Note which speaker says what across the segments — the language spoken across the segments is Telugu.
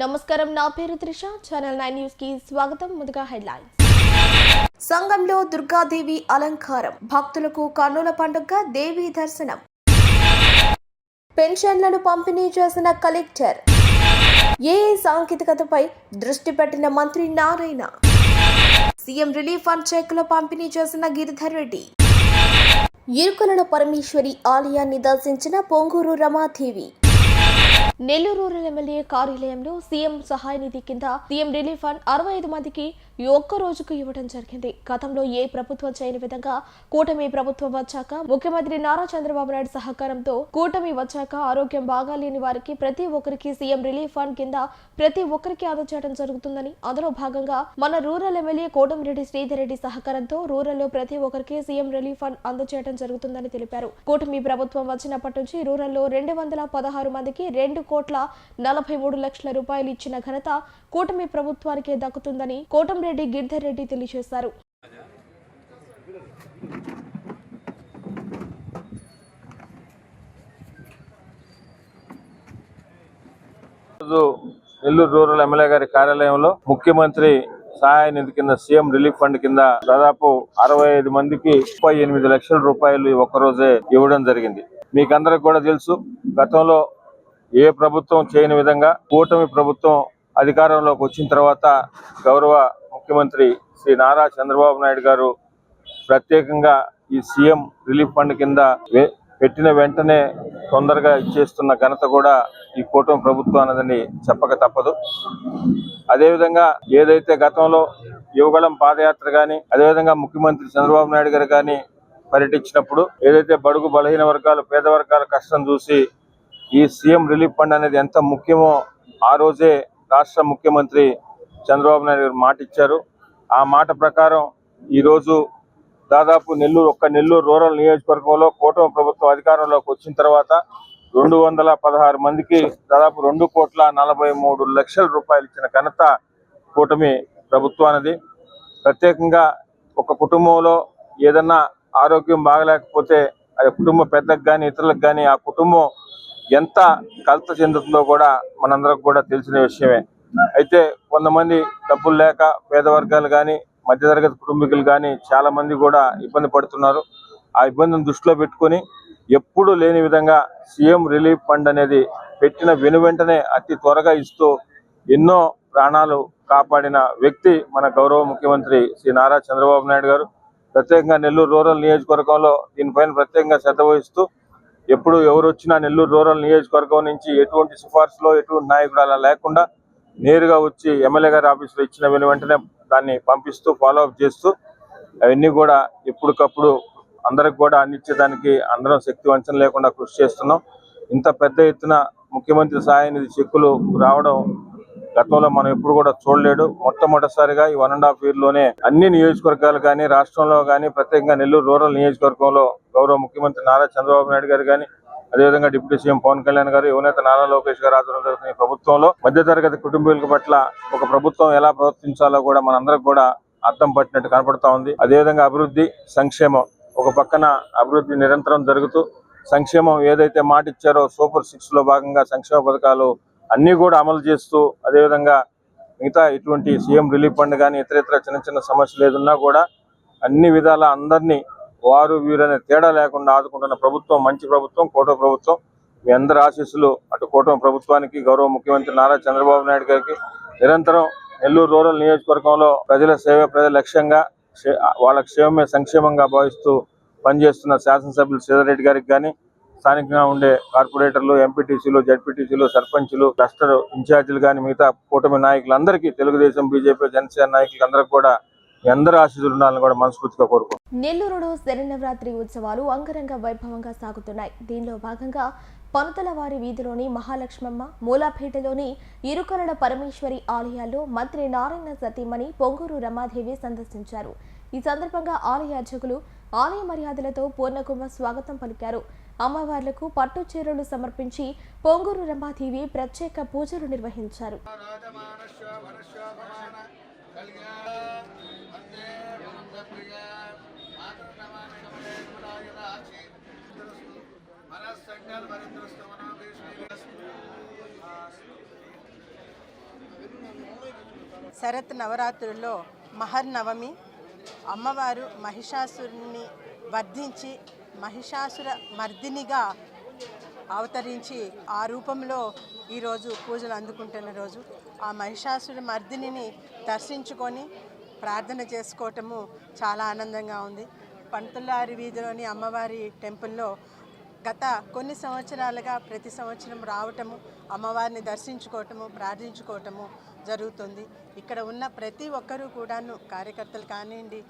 Speaker 1: నమస్కారం నా పేరు త్రిష. ఛానల్ నైన్ న్యూస్కి స్వాగతం. ముందుగా హెడ్లైన్స్. సంఘంలో దుర్గాదేవి అలంకారం. భక్తులకు కన్నుల పండుగ దేవి దర్శనం. పెన్షన్లను పంపిణీ చేసిన కలెక్టర్. ఏ సాంకేతికతపై దృష్టి పెట్టిన మంత్రి నారాయణ. సీఎం రిలీఫ్ ఫండ్ చెక్కుల పంపిణీ చేసిన గిరిధర్ రెడ్డి. ఇరుకుల పరమేశ్వరి ఆలయాన్ని దర్శించిన పొంగూరు రమాదేవి. నెల్లూరు రూరల్ ఎమ్మెల్యే కార్యాలయంలో సీఎం సహాయ నిధి కింద సీఎం రిలీఫ్ ఫండ్ అరవై ఐదు మందికి ఈ ఒక్క రోజుకు ఇవ్వడం జరిగింది. గతంలో ఏ ప్రభుత్వం చేయని విధంగా కూటమి ప్రభుత్వం వచ్చాక ముఖ్యమంత్రి నారా చంద్రబాబు నాయుడు సహకారంతో కూటమి వచ్చాక ఆరోగ్యం బాగాలేని వారికి ప్రతి ఒక్కరికి సీఎం రిలీఫ్ ఫండ్ కింద ప్రతి ఒక్కరికి అందజేయడం జరుగుతుందని అందులో భాగంగా మన రూరల్ ఎమ్మెల్యే కోటమిరెడ్డి శ్రీధర్ రెడ్డి సహకారంతో రూరల్లో ప్రతి ఒక్కరికి సీఎం రిలీఫ్ ఫండ్ అందజేయడం జరుగుతుందని తెలిపారు. కూటమి ప్రభుత్వం వచ్చినప్పటి నుంచి రూరల్లో రెండు వందల పదహారు మందికి రెండు కోట్ల నలభై మూడు లక్షల రూపాయలు ఇచ్చిన ఘనత కూటమి ప్రభుత్వానికే దక్కుతుందని కోటంరెడ్డి గిరిధర్ రెడ్డి తెలియజేశారు.
Speaker 2: రోజు నెల్లూరు రూరల్ ఎమ్మెల్యే గారి కార్యాలయంలో ముఖ్యమంత్రి సహాయ నిధి కింద సీఎం రిలీఫ్ ఫండ్ కింద దాదాపు అరవై ఐదు మందికి ముప్పై ఎనిమిది లక్షల రూపాయలు ఈ ఒక్కరోజే ఇవ్వడం జరిగింది. మీకందరికి కూడా తెలుసు గతంలో ఏ ప్రభుత్వం చేయని విధంగా కూటమి ప్రభుత్వం అధికారంలోకి వచ్చిన తర్వాత గౌరవ ముఖ్యమంత్రి శ్రీ నారా చంద్రబాబు నాయుడు గారు ప్రత్యేకంగా ఈ సీఎం రిలీఫ్ ఫండ్ కింద పెట్టిన వెంటనే తొందరగా ఇచ్చేస్తున్న ఘనత కూడా ఈ కూటమి ప్రభుత్వానదని చెప్పక తప్పదు. అదేవిధంగా ఏదైతే గతంలో యువగళం పాదయాత్ర కానీ అదేవిధంగా ముఖ్యమంత్రి చంద్రబాబు నాయుడు గారు కానీ పర్యటించినప్పుడు ఏదైతే బడుగు బలహీన వర్గాలు పేద వర్గాల కష్టం చూసి ఈ సీఎం రిలీఫ్ ఫండ్ అనేది ఎంత ముఖ్యమో ఆ రోజే రాష్ట్ర ముఖ్యమంత్రి చంద్రబాబు నాయుడు గారు మాట ఇచ్చారు. ఆ మాట ప్రకారం ఈరోజు దాదాపు నెల్లూరు ఒక్క నెల్లూరు రూరల్ నియోజకవర్గంలో కూటమి ప్రభుత్వం అధికారంలోకి వచ్చిన తర్వాత రెండు వందల పదహారు మందికి దాదాపు రెండు కోట్ల నలభై మూడు లక్షల రూపాయలు ఇచ్చిన ఘనత కూటమి ప్రభుత్వానిది. ప్రత్యేకంగా ఒక కుటుంబంలో ఏదన్నా ఆరోగ్యం బాగలేకపోతే అది కుటుంబ పెద్దకు కానీ ఇతరులకు కానీ ఆ కుటుంబం ఎంత కలత చెందుతుందో కూడా మనందరికి కూడా తెలిసిన విషయమే. అయితే కొంతమంది డబ్బులు లేక పేద వర్గాలు కానీ మధ్యతరగతి కుటుంబీకులు కానీ చాలా మంది కూడా ఇబ్బంది పడుతున్నారు. ఆ ఇబ్బందిని దృష్టిలో పెట్టుకొని ఎప్పుడు లేని విధంగా సీఎం రిలీఫ్ ఫండ్ అనేది పెట్టిన వెను వెంటనే అతి త్వరగా ఇస్తూ ఎన్నో ప్రాణాలు కాపాడిన వ్యక్తి మన గౌరవ ముఖ్యమంత్రి శ్రీ నారా చంద్రబాబు నాయుడు గారు. ప్రత్యేకంగా నెల్లూరు రూరల్ నియోజకవర్గంలో దీనిపైన ప్రత్యేకంగా శ్రద్ధ వహిస్తూ ఎప్పుడు ఎవరు వచ్చినా నెల్లూరు రూరల్ నియోజకవర్గం నుంచి ఎటువంటి సిఫార్సులో ఎటువంటి నాయకుడు అలా లేకుండా నేరుగా వచ్చి ఎమ్మెల్యే గారి ఆఫీసులో ఇచ్చిన వెంటనే దాన్ని పంపిస్తూ ఫాలో అప్ చేస్తూ అవన్నీ కూడా ఎప్పటికప్పుడు అందరికి కూడా అందించేదానికి అందరం శక్తి వంచన లేకుండా కృషి చేస్తున్నాం. ఇంత పెద్ద ఎత్తున ముఖ్యమంత్రి సహాయ నిధి చెక్కులు రావడం గతంలో మనం ఎప్పుడు కూడా చూడలేడు. మొట్టమొదటిసారిగా ఈ వన్ అండ్ హాఫ్ ఇయర్లోనే అన్ని నియోజకవర్గాలు కానీ రాష్ట్రంలో కానీ ప్రత్యేకంగా నెల్లూరు రూరల్ నియోజకవర్గంలో గౌరవ ముఖ్యమంత్రి నారా చంద్రబాబు నాయుడు గారు కానీ అదేవిధంగా డిప్యూటీ సీఎం పవన్ కళ్యాణ్ గారు యువనేత నారా లోకేష్ గారు ఆధ్వర్యంలో జరుగుతున్న ఈ ప్రభుత్వంలో మధ్యతరగతి కుటుంబీకుల పట్ల ఒక ప్రభుత్వం ఎలా ప్రవర్తించాలో కూడా మనందరికి కూడా అర్థం పట్టినట్టు కనపడతా ఉంది. అదేవిధంగా అభివృద్ధి సంక్షేమం ఒక పక్కన అభివృద్ధి నిరంతరం జరుగుతూ సంక్షేమం ఏదైతే మాట ఇచ్చారో సూపర్ సిక్స్లో భాగంగా సంక్షేమ పథకాలు అన్నీ కూడా అమలు చేస్తూ అదేవిధంగా మిగతా ఇటువంటి సీఎం రిలీఫ్ ఫండ్ కానీ ఇతర ఇతర చిన్న చిన్న సమస్యలు ఏదున్నా కూడా అన్ని విధాల అందరినీ వారు వీరనే తేడా లేకుండా ఆదుకుంటున్న ప్రభుత్వం మంచి ప్రభుత్వం కూటమి ప్రభుత్వం. మీ అందరి ఆశీస్సులు అటు కూటమి ప్రభుత్వానికి గౌరవ ముఖ్యమంత్రి నారా చంద్రబాబు నాయుడు గారికి. నిరంతరం నెల్లూరు రూరల్ నియోజకవర్గంలో ప్రజల సేవ ప్రజల లక్ష్యంగా వాళ్ళ క్షేమమే సంక్షేమంగా భావిస్తూ పనిచేస్తున్న శాసనసభ్యులు సీదారెడ్డి గారికి కానీ స్థానికంగా ఉండే కార్పొరేటర్లు ఎంపీటీసీలు జడ్పీటీసీలు సర్పంచులు క్లస్టర్ ఇన్ఛార్జీలు కానీ మిగతా కూటమి నాయకులందరికీ తెలుగుదేశం బీజేపీ జనసేన నాయకులందరికీ కూడా మీ ఆశీస్సులు ఉండాలని కూడా మనస్ఫూర్తిగా కోరుకుంటున్నాను
Speaker 1: నెల్లూరులో ఉత్సవాలు అంగరంగ వైభవంగా సాగుతున్నాయి. దీనిలో భాగంగా పనుతలవారి వీధిలోని మహాలక్ష్మమ్మ మూలాపేటలోని ఇరుకరడ పరమేశ్వరి ఆలయాల్లో మంత్రి నారాయణ సతీమణి పొంగూరు రమాదేవి సందర్శించారు. ఈ సందర్భంగా ఆలయ అర్చకులు ఆలయ మర్యాదలతో పూర్ణకుంభ స్వాగతం పలికారు. అమ్మవార్లకు పట్టు చీరలు సమర్పించి పొంగూరు రమాదేవి ప్రత్యేక పూజలు నిర్వహించారు.
Speaker 3: శరత్ నవరాత్రుల్లో మహర్నవమి అమ్మవారు మహిషాసురుని వర్ధించి మహిషాసుర మర్దినిగా అవతరించి ఆ రూపంలో ఈరోజు పూజలు అందుకుంటున్న రోజు ఆ మహిషాసుర మర్దినిని దర్శించుకొని ప్రార్థన చేసుకోవటము చాలా ఆనందంగా ఉంది. పంతులారి వీధిలోని అమ్మవారి టెంపుల్లో గత కొన్ని సంవత్సరాలుగా ప్రతి సంవత్సరం రావటము అమ్మవారిని దర్శించుకోవటము ప్రార్థించుకోవటము జరుగుతుంది. ఇక్కడ ఉన్న ప్రతి ఒక్కరూ కూడాను కార్యకర్తలు కానివ్వండి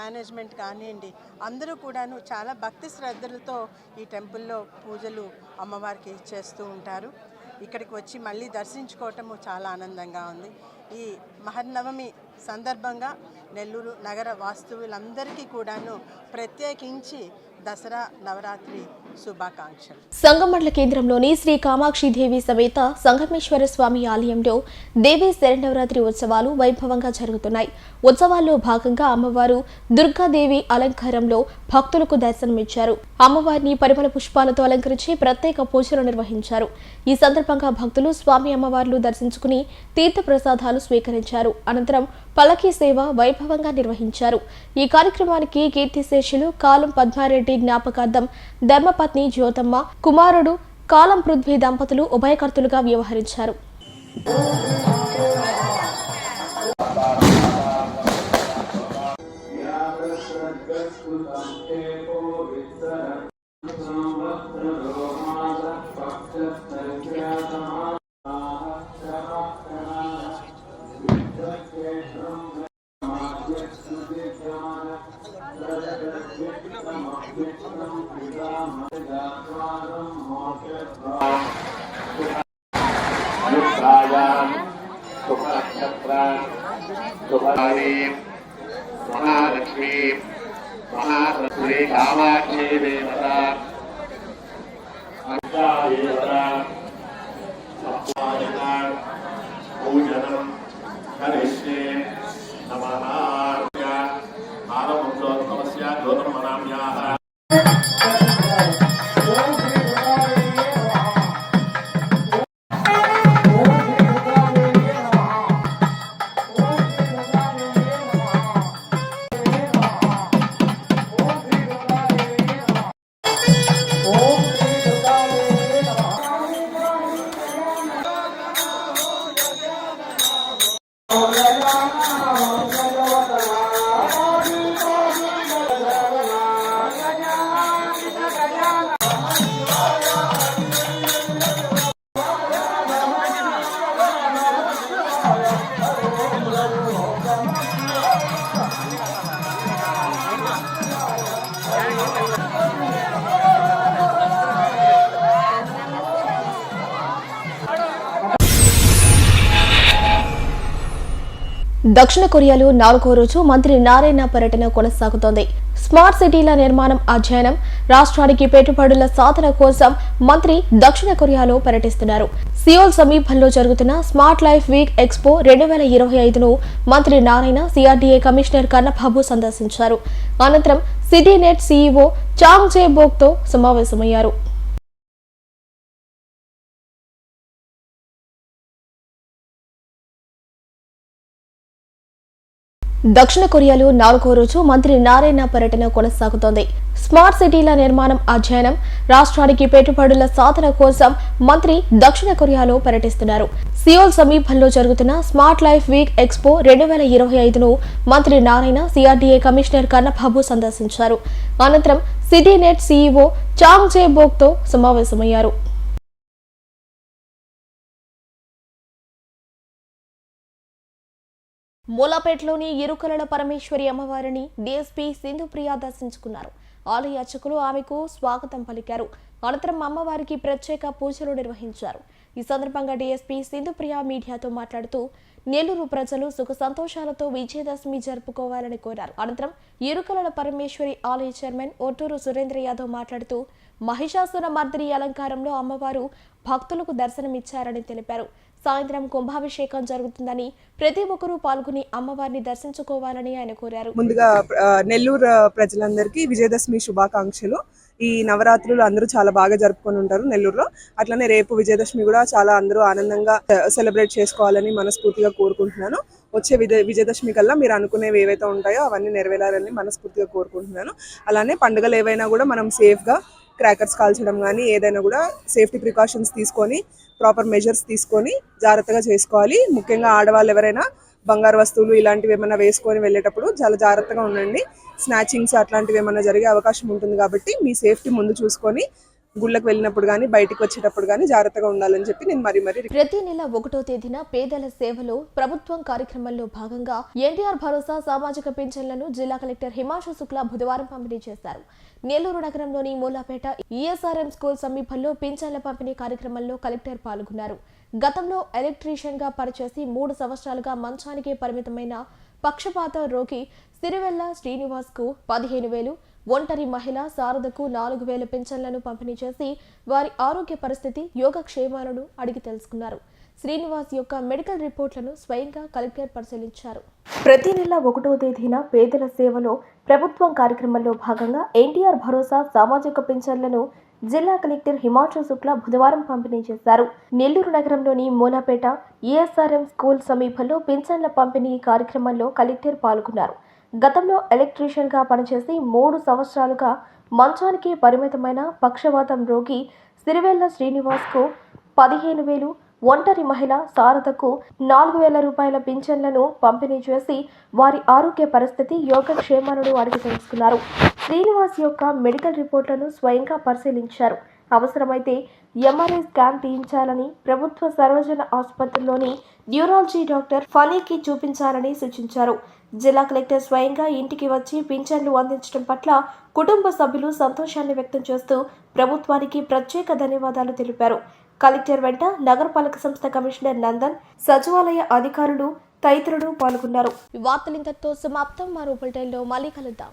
Speaker 3: మేనేజ్మెంట్ కానివ్వండి అందరూ కూడాను చాలా భక్తి శ్రద్ధలతో ఈ టెంపుల్లో పూజలు అమ్మవారికి చేస్తూ ఉంటారు. ఇక్కడికి వచ్చి మళ్ళీ దర్శించుకోవటము చాలా ఆనందంగా ఉంది. ఈ మహర్నవమి సందర్భంగా నెల్లూరు నగర వాస్తువులందరికీ కూడాను ప్రత్యేకించి దసరా నవరాత్రి శుభాకాంక్షలు.
Speaker 1: సంగమండల కేంద్రంలోని శ్రీ కామాక్షి దేవి సమేత సంగమేశ్వర స్వామి ఆలయంలో దేవి శరణవరాత్రి ఉత్సవాలు వైభవంగా జరుగుతున్నాయి. ఉత్సవాల్లో భాగంగా అమ్మవారు దుర్గాదేవి అలంకారంలో భక్తులకు దర్శనమిచ్చారు. అమ్మవారిని పరిమళ పుష్పాలతో అలంకరించి ప్రత్యేక పూజలు నిర్వహించారు. ఈ సందర్భంగా భక్తులు స్వామి అమ్మవార్లు దర్శించుకుని తీర్థ ప్రసాదాలు స్వీకరించారు. అనంతరం పలకీ సేవ వైభవంగా నిర్వహించారు. ఈ కార్యక్రమానికి కీర్తిశేషులు కాలం పద్మారెడ్డి జ్ఞాపకార్థం ధర్మపత్ని జ్యోతమ్మ కుమారుడు కాలం పృథ్వీ దంపతులు ఉభయకర్తలుగా వ్యవహరించారు.
Speaker 4: महालक्ष्मीं महालक्ष्मी कामाक्षी देवता
Speaker 1: దక్షిణ కొరియాలో నాలుగో రోజు మంత్రి నారాయణ పర్యటన కొనసాగుతోంది. స్మార్ట్ సిటీల నిర్మాణం అధ్యయనం రాష్ట్రానికి పెట్టుబడుల సాధన కోసం మంత్రి దక్షిణ కొరియాలో పర్యటిస్తున్నారు. సియోల్ సమీపంలో జరుగుతున్న స్మార్ట్ లైఫ్ వీక్ ఎక్స్పో రెండు వేల ఇరవై ఐదును మంత్రి నారాయణ సిఆర్డీఏ కమిషనర్ కన్నబాబు సందర్శించారు. అనంతరం city net CEO Chang Jae బోక్తో సమావేశమయ్యారు. దక్షిణ కొరియాలో నాలుగో రోజు మంత్రి నారాయణ పర్యటన కొనసాగుతోంది. స్మార్ట్ సిటీల నిర్మాణం అధ్యయనం రాష్ట్రానికి పెట్టుబడుల సాధన కోసం మంత్రి దక్షిణ కొరియాలో పర్యటిస్తున్నారు. సియోల్ సమీపంలో జరుగుతున్న స్మార్ట్ లైఫ్ వీక్ ఎక్స్పో రెండు వేల ఇరవై ఐదును మంత్రి నారాయణ సిఆర్డీఏ కమిషనర్ కన్నబాబు సందర్శించారు. అనంతరం city net CEO Chang Jae బోక్తో సమావేశమయ్యారు. మూలాపేటలోని ఇరుకలల పరమేశ్వరి అమ్మవారిని డీఎస్పీ సింధుప్రియ దర్శించుకున్నారు. ఆలయ అర్చకులు ఆమెకు స్వాగతం పలికారు. అనంతరం అమ్మవారికి ప్రత్యేక పూజలు నిర్వహించారు. ఈ సందర్భంగా డీఎస్పీ సింధుప్రియ మీడియాతో మాట్లాడుతూ నెల్లూరు ప్రజలు సుఖ సంతోషాలతో విజయదశమి జరుపుకోవాలని కోరారు. అనంతరం ఇరుకలల పరమేశ్వరి ఆలయ చైర్మన్ ఒట్టూరు సురేంద్ర యాదవ్ మాట్లాడుతూ మహిషాసుర మర్దిని అలంకారంలో అమ్మవారు భక్తులకు దర్శనమిచ్చారని తెలిపారు. సాయంత్రం కుంభాభిషేకం జరుగుతుందని ప్రతి ఒక్కరూ పాల్గొని అమ్మవారిని దర్శించుకోవాలని ఆయన కోరారు.
Speaker 5: ముందుగా నెల్లూరు ప్రజలందరికీ విజయదశమి శుభాకాంక్షలు. ఈ నవరాత్రులు అందరూ చాలా బాగా జరుపుకొని ఉంటారు నెల్లూరులో. అట్లనే రేపు విజయదశమి కూడా చాలా అందరూ ఆనందంగా సెలబ్రేట్ చేసుకోవాలని మనస్ఫూర్తిగా కోరుకుంటున్నాను. వచ్చే విజయ విజయదశమి కల్లా మీరు అనుకునేవి ఏవైతే ఉంటాయో అవన్నీ నెరవేరాలని మనస్ఫూర్తిగా కోరుకుంటున్నాను. అలానే పండుగలు ఏవైనా కూడా మనం సేఫ్గా క్రాకర్స్ కాల్చడం కానీ ఏదైనా కూడా సేఫ్టీ ప్రికాషన్స్ తీసుకొని ప్రాపర్ మెజర్స్ తీసుకొని జాగ్రత్తగా చేసుకోవాలి. ముఖ్యంగా ఆడవాళ్ళు ఎవరైనా బంగారు వస్తువులు ఇలాంటివి ఏమైనా వేసుకొని వెళ్ళేటప్పుడు చాలా జాగ్రత్తగా ఉండండి. స్నాచింగ్స్ అట్లాంటివి ఏమైనా జరిగే అవకాశం ఉంటుంది కాబట్టి మీ సేఫ్టీ ముందు చూసుకొని గుళ్ళకి వెళ్ళినప్పుడు కానీ బయటికి వచ్చేటప్పుడు కానీ జాగ్రత్తగా ఉండాలని చెప్పి నేను మరీ మరీ
Speaker 1: ప్రతి నెల ఒకటో తేదీన పేదల సేవలో ప్రభుత్వం కార్యక్రమంలో భాగంగా ఎన్టీఆర్ భరోసా సామాజిక పింఛన్లను జిల్లా కలెక్టర్ హిమాంశు శుక్లా బుధవారం పంపిణీ చేశారు. నెల్లూరు నగరంలోని మూలాపేట ఈఎస్ఆర్ఎం స్కూల్ సమీపంలో పింఛన్ల పంపిణీ కార్యక్రమంలో కలెక్టర్ పాల్గొన్నారు. గతంలో ఎలక్ట్రీషియన్గా పనిచేసి మూడు సంవత్సరాలుగా మంచానికే పరిమితమైన పక్షపాత రోగి సిరివెల్ల శ్రీనివాస్కు పదిహేను వేలు ఒంటరి మహిళ శారదకు నాలుగు వేల పింఛన్లను పంపిణీ చేసి వారి ఆరోగ్య పరిస్థితి యోగక్షేమాలను అడిగి తెలుసుకున్నారు. శ్రీనివాస్ యొక్క మెడికల్ రిపోర్ట్లను స్వయంగా కలెక్టర్ పరిశీలించారు. ప్రతి నెల ఒకటో తేదీన పేదల సేవలో ప్రభుత్వం కార్యక్రమంలో భాగంగా ఎన్టీఆర్ భరోసా సామాజిక పింఛన్లను జిల్లా కలెక్టర్ హిమాంశు శుక్లా బుధవారం పంపిణీ చేశారు. నెల్లూరు నగరంలోని మూలాపేట ఈఎస్ఆర్ఎం స్కూల్ సమీపంలో పింఛన్ల పంపిణీ కార్యక్రమంలో కలెక్టర్ పాల్గొన్నారు. గతంలో ఎలక్ట్రీషియన్గా పనిచేసి మూడు సంవత్సరాలుగా మంచానికి పరిమితమైన పక్షవాతం రోగి సిరివెల్ల శ్రీనివాస్కు పదిహేను వేలు ఒంటరి మహిళ సారథకు నాలుగు వేల రూపాయల పింఛన్లను పంపిణీ చేసి వారి ఆరోగ్య పరిస్థితి యోగక్షేమాలను అడిగి తెలుసుకున్నారు. శ్రీనివాస్ యొక్క మెడికల్ రిపోర్ట్లను స్వయంగా పరిశీలించారు. అవసరమైతే ఎంఆర్ఐ స్కాన్ తీయించాలని ప్రభుత్వ సర్వజన ఆసుపత్రిలోని న్యూరాలజీ డాక్టర్ ఫనీకి చూపించాలని సూచించారు. జిల్లా కలెక్టర్ స్వయంగా ఇంటికి వచ్చి పింఛన్లు అందించడం పట్ల కుటుంబ సభ్యులు సంతోషాన్ని వ్యక్తం చేస్తూ ప్రభుత్వానికి ప్రత్యేక ధన్యవాదాలు తెలిపారు. కలెక్టర్ వెంట నగరపాలక సంస్థ కమిషనర్ నందన్ సచివాలయ అధికారులు తదితరులు పాల్గొన్నారు. వార్తలింతతో సమాప్తం. మరో బులెటిన్లో మళ్ళీ కలుద్దాం.